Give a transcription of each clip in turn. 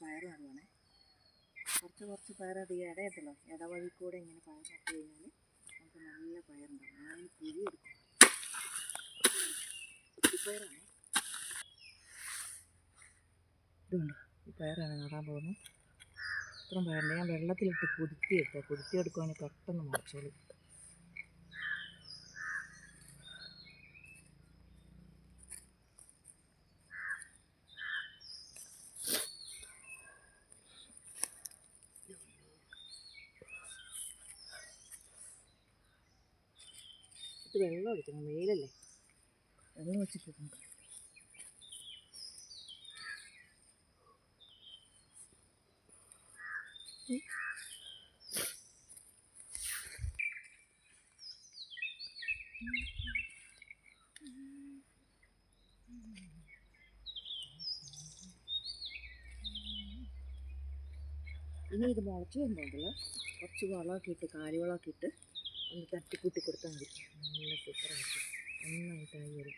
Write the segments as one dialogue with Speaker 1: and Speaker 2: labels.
Speaker 1: പയർ നടുവാണേ കുറച്ച് കുറച്ച് പയർ അത് ഇടയത്തല്ലോ ഇടവഴി കൂടെ ഇങ്ങനെ പയർ നട്ട് കഴിഞ്ഞാൽ നമുക്ക് നല്ല പയറുണ്ടാവും ഞാൻ കുഴി എടുക്കും. പയറാണ് ഇതുണ്ട്? ഈ പയറാണ് നടാൻ പോകുന്നത്. ഇത്രയും പയറുണ്ട് ഞാൻ വെള്ളത്തിലിട്ട് കുരുത്തി എടുക്കുവാണെങ്കിൽ പെട്ടെന്ന് മുളച്ചോളൂ. ഇത് വെള്ളം ഒഴിക്കണം വെയിലല്ലേ? വെള്ളം ഇനി ഇത് മുളച്ച് വരുന്നുണ്ടല്ലോ കുറച്ച് വളമൊക്കെ ഇട്ട് കാലിവളമൊക്കെ ഇട്ട് ഒന്ന് തട്ടിക്കൂട്ടി കൊടുത്താൽ മതി. നല്ല സൂപ്പറായിട്ട് നന്നായിട്ടായി വരും.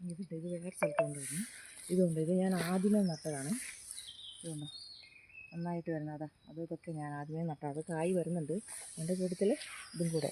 Speaker 1: ഇതിട്ട് ഇത് വേറെ സ്ഥലത്ത് കൊണ്ടുവരുന്നു. ഇതുണ്ട് ഇത് ഞാൻ ആദ്യമേ നട്ടതാണ്. ഇതുണ്ടോ? നന്നായിട്ട് വരുന്നത് അതാ അത് ഇതൊക്കെ ഞാൻ ആദ്യമേ നട്ടത് അത് കായ് വരുന്നുണ്ട്. എന്റെ കൂട്ടത്തിൽ ഇതും കൂടെ.